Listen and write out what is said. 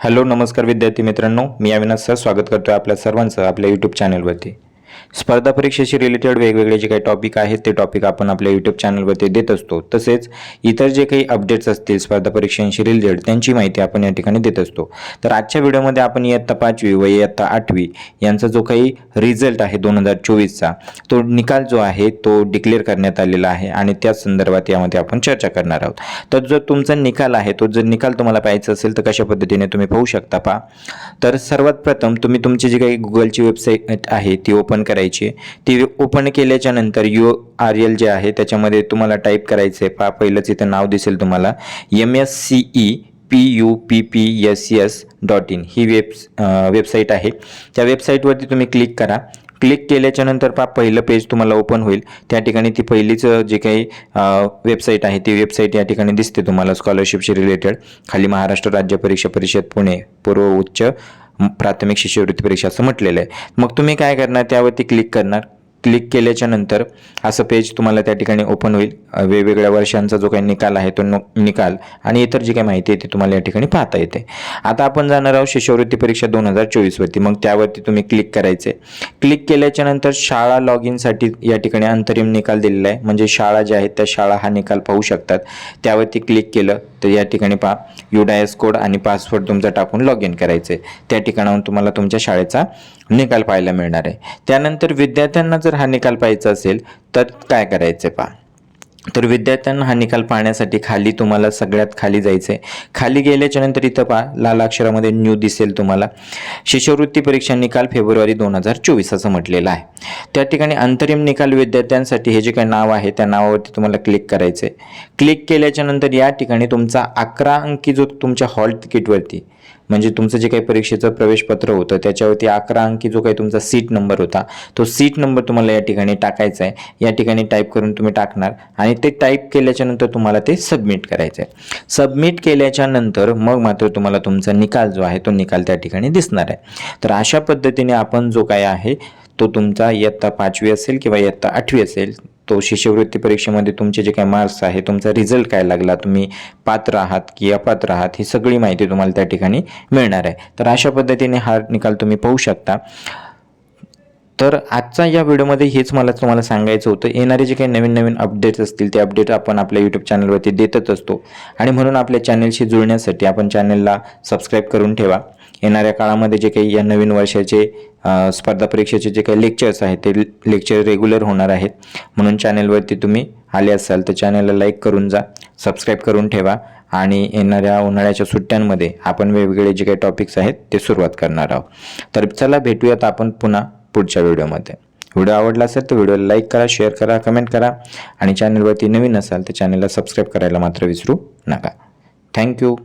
Hello नमस्कार विद्यार्थी मित्रांनो. मी अविनाश सर. स्वागत करतो आपल्या सर्वांचं आपल्या यूट्यूब चॅनलवरती स्पर्धा परीक्षेशी रिलेटेड वेगवेगळे जे काही टॉपिक आहेत ते टॉपिक आपण आपल्या यूट्यूब चॅनलवरती देत असतो. तसेच इतर जे काही अपडेट्स असतील स्पर्धा परीक्षांशी रिलेटेड त्यांची माहिती आपण या ठिकाणी देत असतो. तर आजच्या व्हिडिओमध्ये आपण इयत्ता पाचवी व इयत्ता आठवी यांचा जो काही रिझल्ट आहे दोन हजार चोवीसचा तो निकाल जो आहे तो डिक्लेअर करण्यात आलेला आहे आणि त्याच संदर्भात यामध्ये आपण चर्चा करणार आहोत. तर जो तुमचा निकाल आहे तो जर निकाल तुम्हाला पाहायचा असेल तर कशा पद्धतीने तुम्ही पाहू शकता पहा. तर सर्वात प्रथम तुम्ही तुमची जी काही गुगलची वेबसाईट आहे ती ओपन करायची आहे. ती ओपन केल्याच्यानंतर यू आर एल जे आहे त्याच्यामध्ये तुम्हाला टाईप करायचं आहे पहा पहिलंच इथं नाव दिसेल तुम्हाला. M S C E P U P P S S dot in he web website आहे. त्या वेबसाईटवरती तुम्ही क्लिक करा. क्लिक केल्याच्यानंतर पहा पहिलं पेज तुम्हाला ओपन होईल. त्या ठिकाणी ती पहिलीच जे काही वेबसाईट आहे ती वेबसाईट या ठिकाणी दिसते तुम्हाला स्कॉलरशिपशी रिलेटेड खाली महाराष्ट्र राज्य परीक्षा परिषद पुणे पूर्व उच्च प्राथमिक शिष्यवृत्ती परीक्षा असं म्हटलेलं आहे. मग तुम्ही काय करणार? त्यावरती क्लिक करणार. क्लिक केल्याच्यानंतर असं पेज तुम्हाला त्या ठिकाणी ओपन होईल. वेगवेगळ्या वर्षांचा जो काही निकाल आहे तो निकाल आणि इतर जी काही माहिती आहे ती तुम्हाला या ठिकाणी पाहता येते. आता आपण जाणार आहोत शिष्यवृत्ती परीक्षा दोन हजार चोवीसवरती. मग त्यावरती तुम्ही क्लिक करायचे. क्लिक केल्याच्यानंतर शाळा लॉग इनसाठी या ठिकाणी अंतरिम निकाल दिलेला आहे. म्हणजे शाळा ज्या आहेत त्या शाळा हा निकाल पाहू शकतात. त्यावरती क्लिक केलं तर या ठिकाणी पहा युडायस कोड आणि पासवर्ड तुमचा टाकून लॉग इन करायचं. आहे त्या ठिकाणाहून तुम्हाला तुमच्या शाळेचा निकाल पाहायला मिळणार आहे. त्यानंतर विद्यार्थ्यांना जर हा निकाल पाहायचा असेल तर काय करायचं आहे पहा. तर विद्यार्थ्यांना हा निकाल पाहण्यासाठी खाली तुम्हाला सगळ्यात खाली जायचं आहे खाली गेल्याच्यानंतर इथं पहा लाल अक्षरामध्ये न्यू दिसेल तुम्हाला. शिष्यवृत्ती परीक्षा निकाल फेब्रुवारी दोन हजार चोवीस असं म्हटलेलं आहे. त्या ठिकाणी अंतरिम निकाल विद्यार्थ्यांसाठी हे जे काही नाव आहे त्या नावावरती तुम्हाला क्लिक करायचं आहे क्लिक केल्याच्यानंतर या ठिकाणी तुमचा अकरा अंकी जो तुमच्या हॉल तिकीटवरती म्हणजे तुमचं जे काही परीक्षेचं प्रवेशपत्र होतं त्याच्यावरती अकरा अंकी जो काही तुमचा सीट नंबर होता तो सीट नंबर तुम्हाला या ठिकाणी टाकायचा आहे. या ठिकाणी टाईप करून तुम्ही टाकणार आणि ते टाईप केल्याच्यानंतर तुम्हाला ते सबमिट करायचं आहे सबमिट केल्याच्यानंतर मग मात्र तुम्हाला तुमचा निकाल जो आहे तो निकाल त्या ठिकाणी दिसणार आहे. तर अशा पद्धतीने आपण जो काय आहे तो तुमचा इयत्ता पाचवी असेल किंवा इयत्ता आठवी असेल तो शिष्यवृत्ती परीक्षेमध्ये तुमचे जे काही मार्क्स आहे तुमचा रिझल्ट काय लागला तुम्ही पात्र आहात की अपात्र आहात ही सगळी माहिती तुम्हाला त्या ठिकाणी मिळणार आहे. तर अशा पद्धतीने हा निकाल तुम्ही पाहू शकता. तर आजचा या व्हिडिओमध्ये हेच मला तुम्हाला सांगायचं होतं. येणारे जे काही नवीन नवीन अपडेट्स असतील ते अपडेट आपण आपल्या यूट्यूब चॅनलवरती देतच असतो. आणि म्हणून आपल्या चॅनलशी जुळण्यासाठी आपण चॅनलला सबस्क्राईब करून ठेवा. येणाऱ्या काळामध्ये जे काही या नवीन वर्षाचे स्पर्धा परीक्षेचे जे काही लेक्चर्स आहेत ते लेक्चर रेग्युलर होणार आहेत. म्हणून चॅनलवरती तुम्ही आले असाल तर चॅनलला लाईक करून जा सबस्क्राईब करून ठेवा आणि येणाऱ्या उन्हाळ्याच्या सुट्ट्यांमध्ये आपण वेगवेगळे जे काही टॉपिक्स आहेत ते सुरुवात करणार आहोत. तर चला भेटूयात आपण पुन्हा पुढच्या व्हिडिओमध्ये. व्हिडिओ आवडला असेल तर व्हिडिओला लाईक करा शेअर करा कमेंट करा आणि चॅनलवरती नवीन असाल तर चॅनलला सबस्क्राईब करायला मात्र विसरू नका. थँक्यू